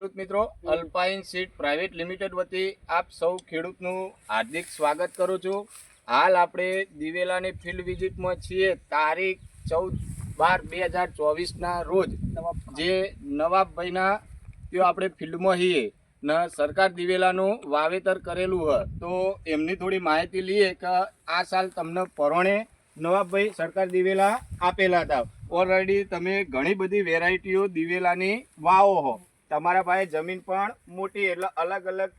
ખેડૂત મિત્રો Alpine seed private limited વતી આપ સૌ ખેડૂતનું હાર્દિક સ્વાગત કરું છું. હાલ આપણે દિવેલાની ફિલ્ડ વિઝિટમાં છીએ તારીખ ચૌદ બાર બે હજાર ચોવીસના રોજ. જે નવાબભાઈના તેઓ આપણે ફિલ્ડમાં છીએ. ને સરકાર દિવેલાનું વાવેતર કરેલું હ. તો એમની થોડી માહિતી લઈએ કે આ સાલ તમને પરોણે નવાબભાઈ સરકાર દિવેલા આપેલા હતા. ઓલરેડી તમે ઘણી બધી વેરાયટીઓ દિવેલાની વાવો હો. તમારા પાસે જમીન પણ મોટી એટલે અલગ અલગ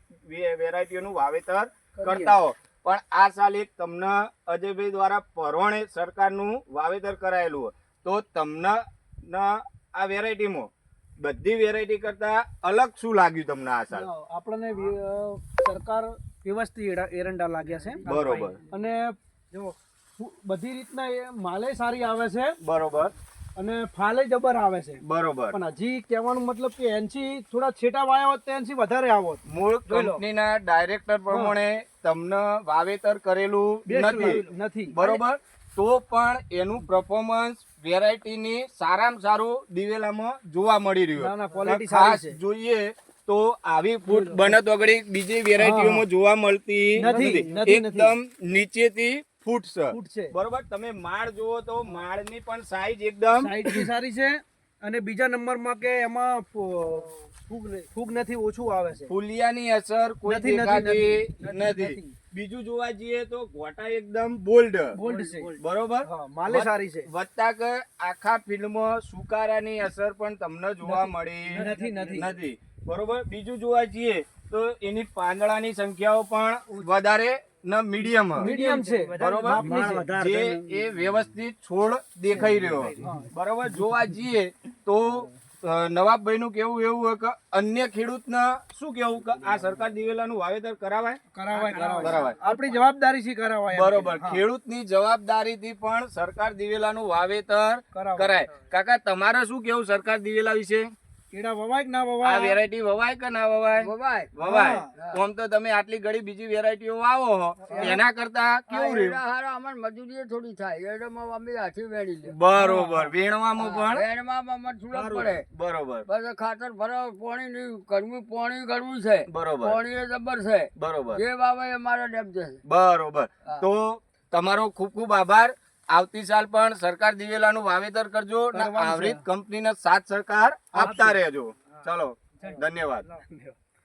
વેરાયટીઓનું વાવેતર કરતા હો. પણ આ સાલ એક તમને અજયભાઈ દ્વારા પરોણે સરકારનું વાવેતર કરાયેલું તો તમને આ વેરાયટીમાં બધી વેરાયટી કરતા અલગ શું લાગ્યું તમને આ સાલ? આપણને સરકાર વ્યવસ્થિત એરંડા લાગ્યા છે. બરોબર. અને જો બધી રીતના એ માલે સારી આવે છે. બરોબર. અને ફાલે જબર આવે છે. બરોબર. પણ હજી કહેવાનો મતલબ કે એનસી થોડા છેટા વાયા હોત તો એનસી વધારે આવોત મૂળ કંપનીના ડાયરેક્ટર પ્રમાણે તમને વાવેતર કરેલું નથી. નથી. બરોબર? તો પણ એનું પરફોર્મન્સ વેરાયટીની સારામાં સારું દિવેલામાં જોવા મળી રહ્યું. ખાસ સારી છે. જોઈએ તો આવી ફૂટ બનત વગડી બીજી વેરાયટીઓમાં જોવા મળતી નથી, એકદમ નીચેથી ફૂટ છે. ફૂટ છે. બરોબર? તમે માળ જુઓ તો માળની પણ સાઈઝ એકદમ સાઈઝ સારી છે અને બીજા નંબરમાં કે એમાં ફૂગ ફૂગ નથી ઓછું આવે છે. ફૂલિયાની અસર કોઈ દેખાતી નથી. બીજું જોવા જઈએ તો ગોટા એકદમ બોલ્ડ બોલ્ડ છે. બરોબર? માલે સારી છે. વત્તા કે આખા ફિલ્મમાં સુકારાની અસર પણ તમને જોવા મળી. નથી, નથી. નથી. બરોબર? બીજું જોવા જઈએ તો એની પાંદડાની સંખ્યાઓ પણ વધારે ન મીડિયમ. મીડિયમ છે. બરોબર? જે એ વ્યવસ્થિત છોડ દેખાઈ રહ્યો. બરોબર? જોવા જઈએ તો અ, નવાબભાઈનું કેવું એવું હોય કે અન્ય ખેડૂત ના શું કેવું કે આ સરકાર દિવેલાનું વાવેતર કરાવાય? કરાવાય કરાવાય. આપણી જવાબદારી થી કરાવાય બરોબર. બરોબરની ખેડૂતની જવાબદારીથી પણ સરકાર દિવેલાનું વાવેતર કરાય. કાકા તમારે શું કેવું સરકાર દિવેલા વિશે? કેળા વવાય કે ના આ વવાય વેરાયટી વવાય કે ના વવાય? વવાય. વવાય. આમ તો તમે આટલી ઘડી બીજી વેરાયટીઓ વાવો હો. એના કરતા કેવું રહ્યું? હારો અમાર મજૂરી થોડી થાય. એડામાં અમે હાથી વેડી લે. બરોબર. વેણવામાં પણ? વેણમાં અમાર થોડા પડે. બરોબર. બસ ખાતર ભરો પાણી ની કરવું પાણી કરવું છે. બરોબર. પાણી એ જબર છે. બરોબર. જે વાવે એ મારા ડેમ છે. બરોબર. તો તમારો ખૂબ ખૂબ આભાર. આવતી સાલ પણ સરકાર દિવેલાનું વાવેતર કરજો છે. કંપનીને સાથ સરકાર આપતા રહેજો. ચલો ધન્યવાદ.